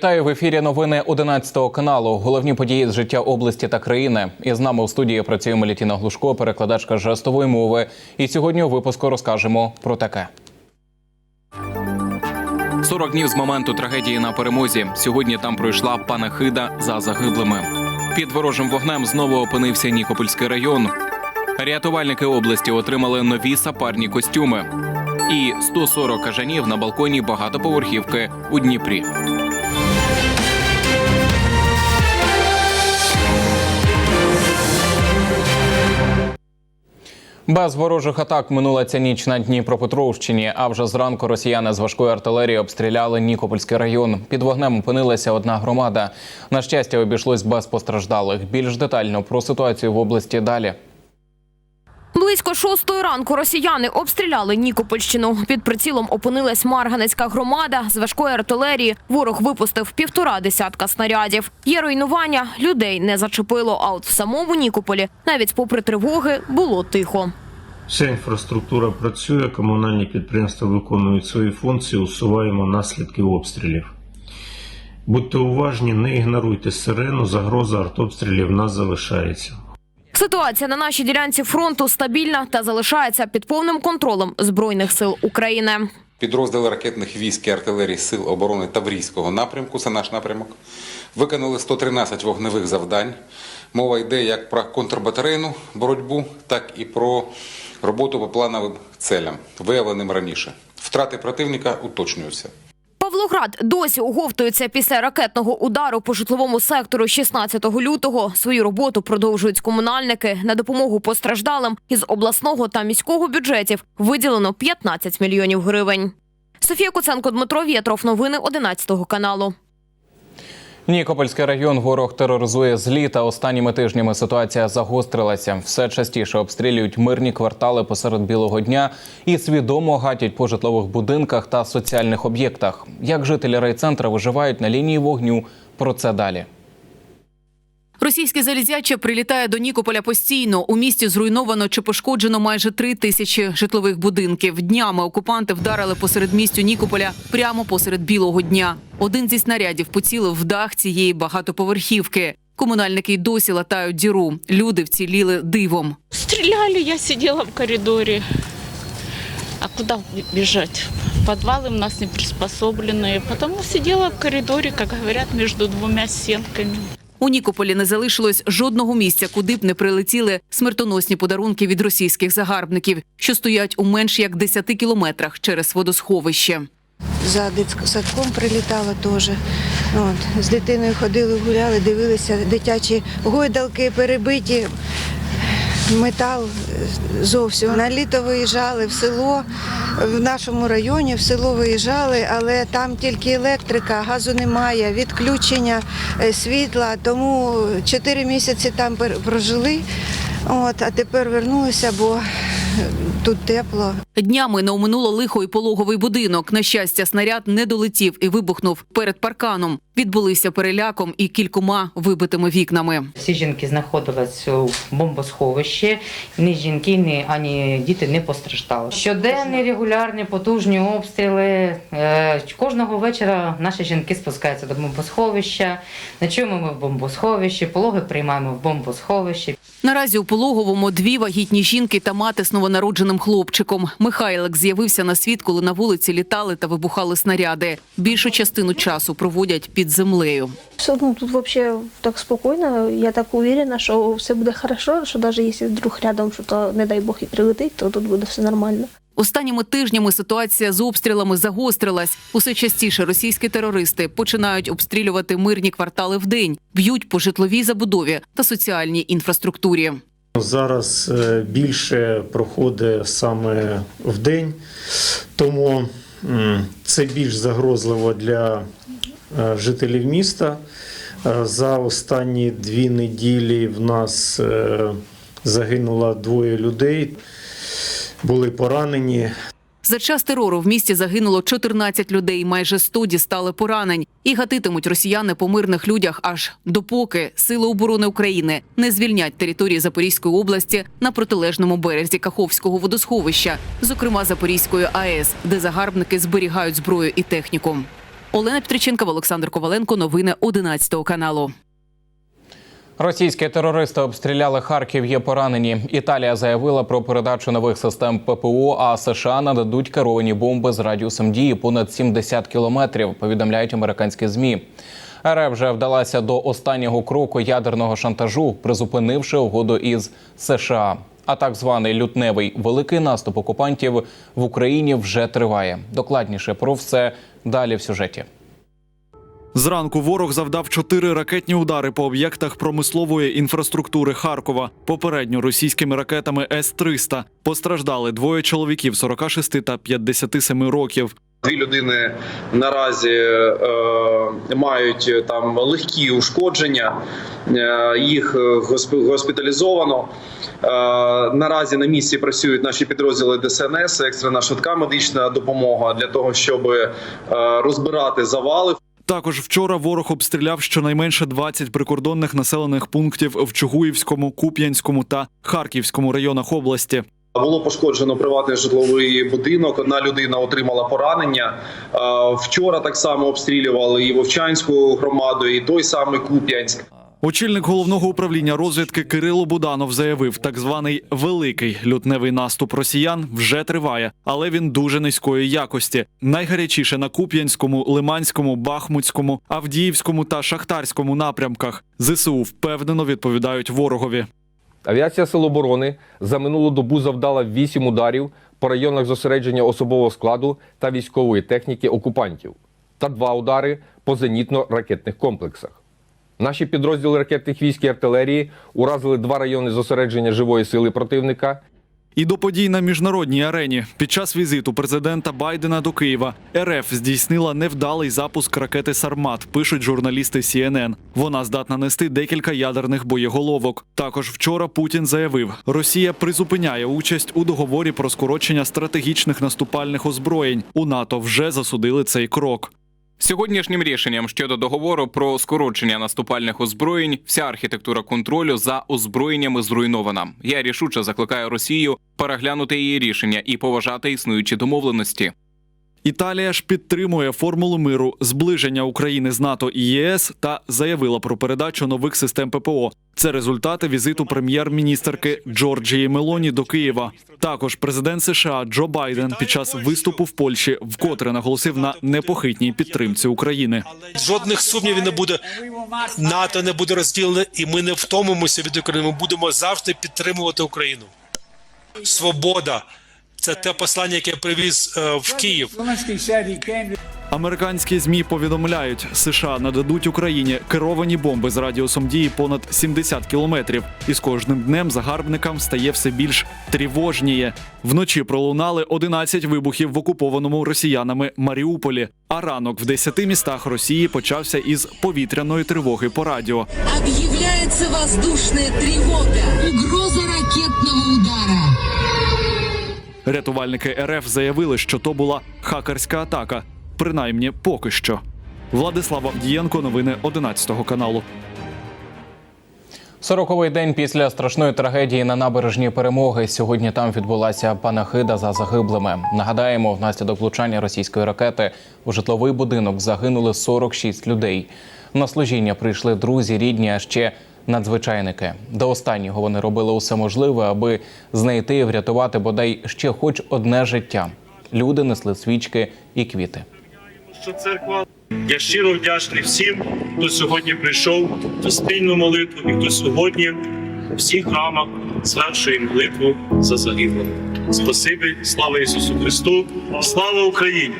Вітаю в ефірі. Новини 11 каналу. Головні події з життя області та країни. І з нами у студії працює Мелітіна Глушко, перекладачка жестової мови. І сьогодні у випуску розкажемо про таке. 40 днів з моменту трагедії на перемозі. Сьогодні там пройшла панахида за загиблими. Під ворожим вогнем знову опинився Нікопольський район. Рятувальники області отримали нові сапарні костюми. І 140 кажанів на балконі багатоповерхівки у Дніпрі. Без ворожих атак минула ця ніч на Дніпропетровщині. А вже зранку росіяни з важкої артилерії обстріляли Нікопольський район. Під вогнем опинилася одна громада. На щастя, обійшлось без постраждалих. Більш детально про ситуацію в області далі. Близько шостої ранку росіяни обстріляли Нікопольщину. Під прицілом опинилась Марганецька громада з важкої артилерії. Ворог випустив півтора десятка снарядів. Є руйнування, людей не зачепило. А от в самому Нікополі, навіть попри тривоги, було тихо. Вся інфраструктура працює, комунальні підприємства виконують свої функції, усуваємо наслідки обстрілів. Будьте уважні, не ігноруйте сирену, загроза артобстрілів нас залишається. Ситуація на нашій ділянці фронту стабільна та залишається під повним контролем збройних сил України. Підрозділи ракетних військ і артилерії Сил оборони Таврійського напрямку, це наш напрямок, виконали 113 вогневих завдань. Мова йде як про контрбатарейну боротьбу, так і про роботу по плановим целям, виявленим раніше. Втрати противника уточнюються. Павлоград досі оговтується після ракетного удару по житловому сектору 16 лютого. Свою роботу продовжують комунальники. На допомогу постраждалим із обласного та міського бюджетів виділено 15 мільйонів гривень. Софія Куценко, Дмитро Вєтров. Новини 11 каналу. Нікопольський район ворог тероризує злі та Останніми тижнями ситуація загострилася. Все частіше обстрілюють мирні квартали посеред білого дня і свідомо гатять по житлових будинках та соціальних об'єктах. Як жителі райцентра виживають на лінії вогню? Про це далі. Російське залізяче прилітає до Нікополя постійно. У місті зруйновано чи пошкоджено майже три тисячі житлових будинків. Днями окупанти вдарили посеред містю Нікополя прямо посеред білого дня. Один зі снарядів поцілив в дах цієї багатоповерхівки. Комунальники й досі латають діру. Люди вціліли дивом. Стреляли, я сидела в коридоре. А куда бежать? Подвалы у нас не приспособленные. Потому сидела в коридоре, как говорят, между двумя стенками. У Нікополі не залишилось жодного місця, куди б не прилетіли смертоносні подарунки від російських загарбників, що стоять у менш як 10 кілометрах через водосховище. За дитсадком прилітала теж. От, з дитиною ходили, гуляли, дивилися, дитячі гойдалки перебиті, метал е, зовсім. На літо виїжджали в село, в нашому районі в село виїжджали, але там тільки електрика, газу немає, відключення е, світла, тому чотири місяці там прожили. От, а тепер вернулися, бо тут тепло. Днями не оминуло лихо і пологовий будинок. На щастя, снаряд не долетів і вибухнув перед парканом. Відбулися переляком і кількома вибитими вікнами. Всі жінки знаходились у бомбосховищі. Ні жінки, ні ані діти не постраждали. Щоденні регулярні потужні обстріли. Е, Кожного вечора наші жінки спускаються до бомбосховища. Ночуємо ми в бомбосховищі, пологи приймаємо в бомбосховищі. Наразі у пологовому дві вагітні жінки та мати з новонародженим хлопчиком. Михайлик з'явився на світ, коли на вулиці літали та вибухали снаряди. Більшу частину часу проводять під землею. Все, ну, тут вообще так спокойно. Я так уверена, що все буде хорошо, що навіть якщо вдруг рядом що-то, не дай Бог, і прилетить, то тут буде все нормально. Останніми тижнями ситуація з обстрілами загострилась. Усе частіше російські терористи починають обстрілювати мирні квартали в день, б'ють по житловій забудові та соціальній інфраструктурі. Зараз е, більше проходить саме в день, тому це більш загрозливо для е, жителів міста. Е, За останні дві неділі в нас загинуло двоє людей, були поранені. За час терору в місті загинуло 14 людей, майже 100 дістали поранень. І гатитимуть росіяни по мирних людях аж допоки Сили оборони України не звільнять території Запорізької області на протилежному березі Каховського водосховища, зокрема Запорізької АЕС, де загарбники зберігають зброю і техніку. Олена Петриченкова, Олександр Коваленко. Новини 11 каналу. Російські терористи обстріляли Харків. Є поранені. Італія заявила про передачу нових систем ППО. А США нададуть керовані бомби з радіусом дії понад 70 кілометрів. Повідомляють американські змі. РФ вже вдалася до останнього кроку ядерного шантажу, призупинивши угоду із США. А так званий лютневий великий наступ окупантів в Україні вже триває. Докладніше про все далі в сюжеті. Зранку ворог завдав чотири ракетні удари по об'єктах промислової інфраструктури Харкова. Попередньо російськими ракетами С-300 постраждали двоє чоловіків 46 та 57 років. Дві людини наразі е, мають е, там легкі ушкодження, е, їх е, госпіталізовано. Е, наразі на місці працюють наші підрозділи ДСНС, екстрена швидка медична допомога для того, щоб е, розбирати завали. Також вчора ворог обстріляв щонайменше 20 прикордонних населених пунктів в Чугуївському, Куп'янському та Харківському районах області. Було пошкоджено приватний житловий будинок. Одна людина отримала поранення. Вчора так само обстрілювали і Вовчанську громаду, і той самий Куп'янськ. Очільник головного управління розвідки Кирило Буданов заявив, так званий великий лютневий наступ росіян вже триває, але він дуже низької якості. Найгарячіше на Куп'янському, Лиманському, Бахмутському, Авдіївському та Шахтарському напрямках. ЗСУ впевнено відповідають ворогові. Авіація Сил оборони за минулу добу завдала 8 ударів по районах зосередження особового складу та військової техніки окупантів та два удари по зенітно-ракетних комплексах. Наші підрозділи ракетних військ і артилерії уразили два райони зосередження живої сили противника І до подій на міжнародній арені під час візиту президента Байдена до Києва РФ здійснила невдалий запуск ракети Сармат. Пишуть журналісти CNN. Вона здатна нести декілька ядерних боєголовок. Також вчора Путін заявив, Росія призупиняє участь у договорі про скорочення стратегічних наступальних озброєнь. У НАТО вже засудили цей крок. Сьогоднішнім рішенням щодо договору про скорочення наступальних озброєнь вся архітектура контролю за озброєннями зруйнована. Я рішуче закликаю Росію переглянути її рішення і поважати існуючі домовленості. Італія ж підтримує формулу миру зближення України з НАТО і ЄС та заявила про передачу нових систем ППО. Це результати візиту прем'єр-міністерки Джорджії Мелоні до Києва. Також президент США Джо Байден під час виступу в Польщі вкотре наголосив на непохитній підтримці України. Жодних сумнівів не буде. НАТО не буде розділене, і ми не втомимося від України. Ми будемо завжди підтримувати Україну. Свобода це те послання, яке я привіз е, в Київ. Американські змі повідомляють, США нададуть Україні керовані бомби з радіусом дії понад 70 кілометрів. І з кожним днем загарбникам стає все більш тривожніє. Вночі пролунали 11 вибухів в окупованому росіянами Маріуполі. А ранок в 10 містах Росії почався із повітряної тривоги по радіо. Объявляется воздушная тревога. Угроза ракетного удара. Рятувальники РФ заявили, що то була хакерська атака. Принаймні, поки що. Владислав Авдієнко, новини 11 каналу. Сороковий день після страшної трагедії на набережні перемоги. Сьогодні там відбулася панахида за загиблими. Нагадаємо, внаслідок влучання російської ракети у житловий будинок загинули 46 людей. На служіння прийшли друзі, рідні, а ще надзвичайники. До останнього вони робили усе можливе, аби знайти і врятувати бодай ще хоч одне життя. Люди несли свічки і квіти. Що церква я щиро вдячний всім, хто сьогодні прийшов в спільну молитву і хто сьогодні у всіх храмах звершує молитву за загиблих. Спасибі, слава Ісусу Христу, слава Україні!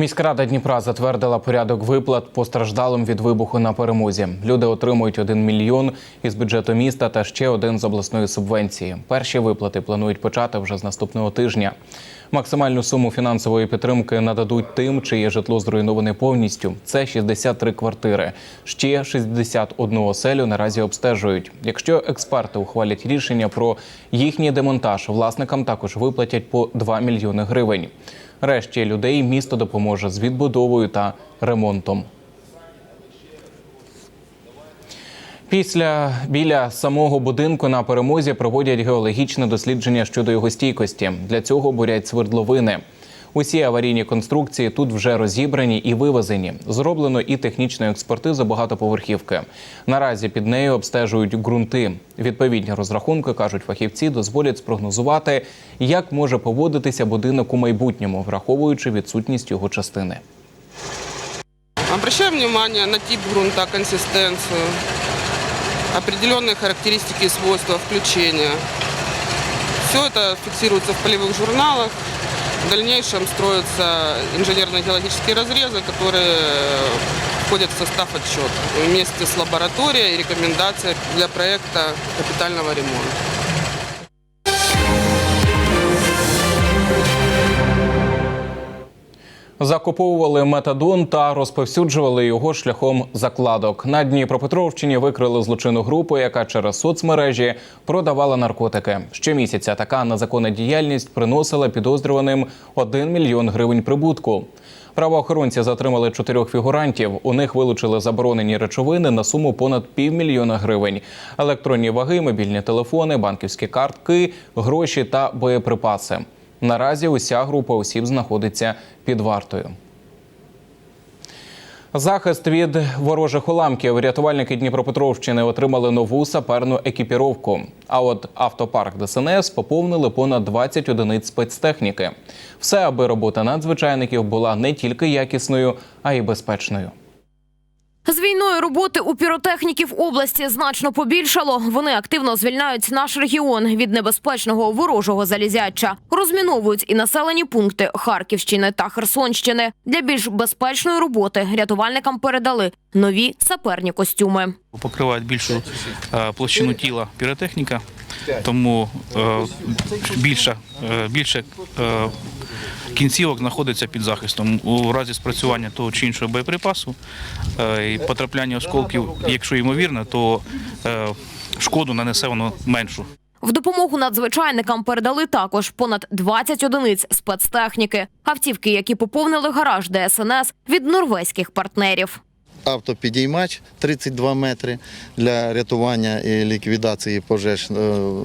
Міськрада Дніпра затвердила порядок виплат постраждалим від вибуху на перемозі. Люди отримують 1 мільйон із бюджету міста та ще один з обласної субвенції. Перші виплати планують почати вже з наступного тижня. Максимальну суму фінансової підтримки нададуть тим, чиє житло зруйноване повністю. Це 63 квартири. Ще 61 оселю наразі обстежують. Якщо експерти ухвалять рішення про їхній демонтаж, власникам також виплатять по 2 мільйони гривень. Решті людей місто допоможе з відбудовою та ремонтом. Після біля самого будинку на перемозі проводять геологічне дослідження щодо його стійкості. Для цього бурять свердловини. Усі аварійні конструкції тут вже розібрані і вивезені. Зроблено і технічну експертизу багатоповерхівки. Наразі під нею обстежують ґрунти. Відповідні розрахунки кажуть фахівці, дозволять спрогнозувати, як може поводитися будинок у майбутньому, враховуючи відсутність його частини. Обращаем внимание на тип грунта, консистенцию, определенные характеристики и свойства включения. Все это фиксируется в полевых журналах. в дальнейшем строятся инженерно-геологические разрезы, которые входят в состав отчета вместе с лабораторией и рекомендацией для проекта капитального ремонта. Закуповували метадон та розповсюджували його шляхом закладок. На Дніпропетровщині викрили злочинну групу, яка через соцмережі продавала наркотики. Щомісяця така незаконна діяльність приносила підозрюваним 1 мільйон гривень прибутку. Правоохоронці затримали чотирьох фігурантів. У них вилучили заборонені речовини на суму понад півмільйона гривень, електронні ваги, мобільні телефони, банківські картки, гроші та боєприпаси. Наразі уся група осіб знаходиться під вартою. Захист від ворожих уламків рятувальники Дніпропетровщини отримали нову саперну екіпіровку. А от автопарк ДСНС поповнили понад 20 одиниць спецтехніки. Все, аби робота надзвичайників була не тільки якісною, а й безпечною. З війною роботи у піротехніків області значно побільшало. Вони активно звільняють наш регіон від небезпечного ворожого залізяча, розміновують і населені пункти Харківщини та Херсонщини. Для більш безпечної роботи рятувальникам передали нові саперні костюми. покривають більшу е, площину тіла піротехніка, тому е, більше, е, більше е, кінцівок знаходиться під захистом. У разі спрацювання того чи іншого боєприпасу е, і потрапляння осколків, якщо ймовірно, то шкоду нанесе воно меншу. В допомогу надзвичайникам передали також понад 20 одиниць спецтехніки, автівки, які поповнили гараж ДСНС від норвезьких партнерів. Автопідіймач 32 метри для рятування і ліквідації пожеж е,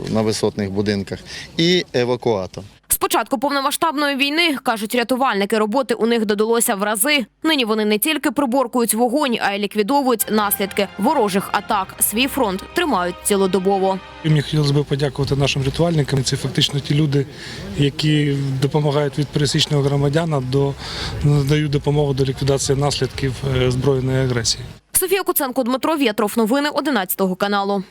на висотних будинках і евакуатор. З початку повномасштабної війни, кажуть рятувальники, роботи у них додалося в рази. Нині вони не тільки приборкують вогонь, а й ліквідовують наслідки ворожих атак. Свій фронт тримають цілодобово. Мені хотілося б подякувати нашим рятувальникам. Це фактично ті люди, які допомагають від пересічного громадяна до надають допомогу до ліквідації наслідків е, збройної агресії. Софія Куценко, Дмитро В'ятров. Новини 11 каналу.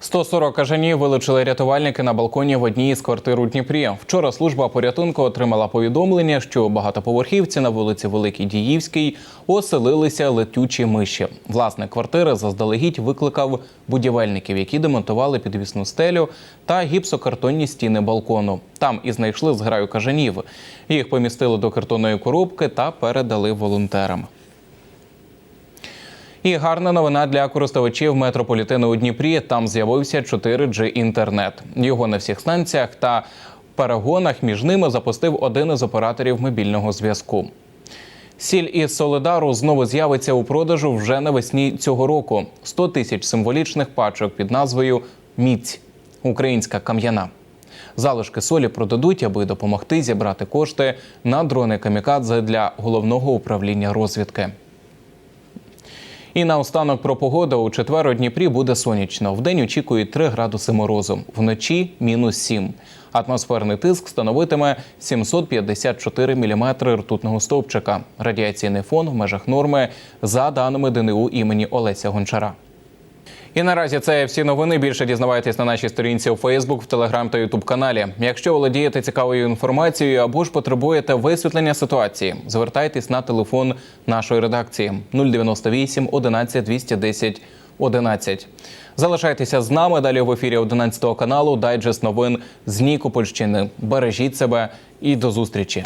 140 кажанів вилучили рятувальники на балконі в одній із квартир у Дніпрі. Вчора служба порятунку отримала повідомлення, що багатоповерхівці на вулиці Великій Діївській оселилися летючі миші. Власник квартири заздалегідь викликав будівельників, які демонтували підвісну стелю та гіпсокартонні стіни балкону. Там і знайшли зграю кажанів. Їх помістили до картонної коробки та передали волонтерам. І гарна новина для користувачів метрополітену у Дніпрі. Там з'явився 4G інтернет. Його на всіх станціях та перегонах між ними запустив один із операторів мобільного зв'язку. Сіль із Солидару знову з'явиться у продажу вже навесні цього року. 100 тисяч символічних пачок під назвою Міць Українська кам'яна. Залишки солі продадуть, аби допомогти зібрати кошти на дрони камікадзе для головного управління розвідки. І наостанок про погоду у четвер у Дніпрі буде сонячно. Вдень очікують 3 градуси морозу, вночі мінус 7. Атмосферний тиск становитиме 754 міліметри ртутного стовпчика. Радіаційний фон в межах норми за даними ДНУ імені Олеся Гончара. І наразі це всі новини. Більше дізнавайтесь на нашій сторінці у Фейсбук, в Телеграм та Ютуб каналі. Якщо володієте цікавою інформацією або ж потребуєте висвітлення ситуації, звертайтесь на телефон нашої редакції 098 11 210 11. Залишайтеся з нами далі в ефірі 11 каналу. Дайджест новин з Нікопольщини. Бережіть себе і до зустрічі.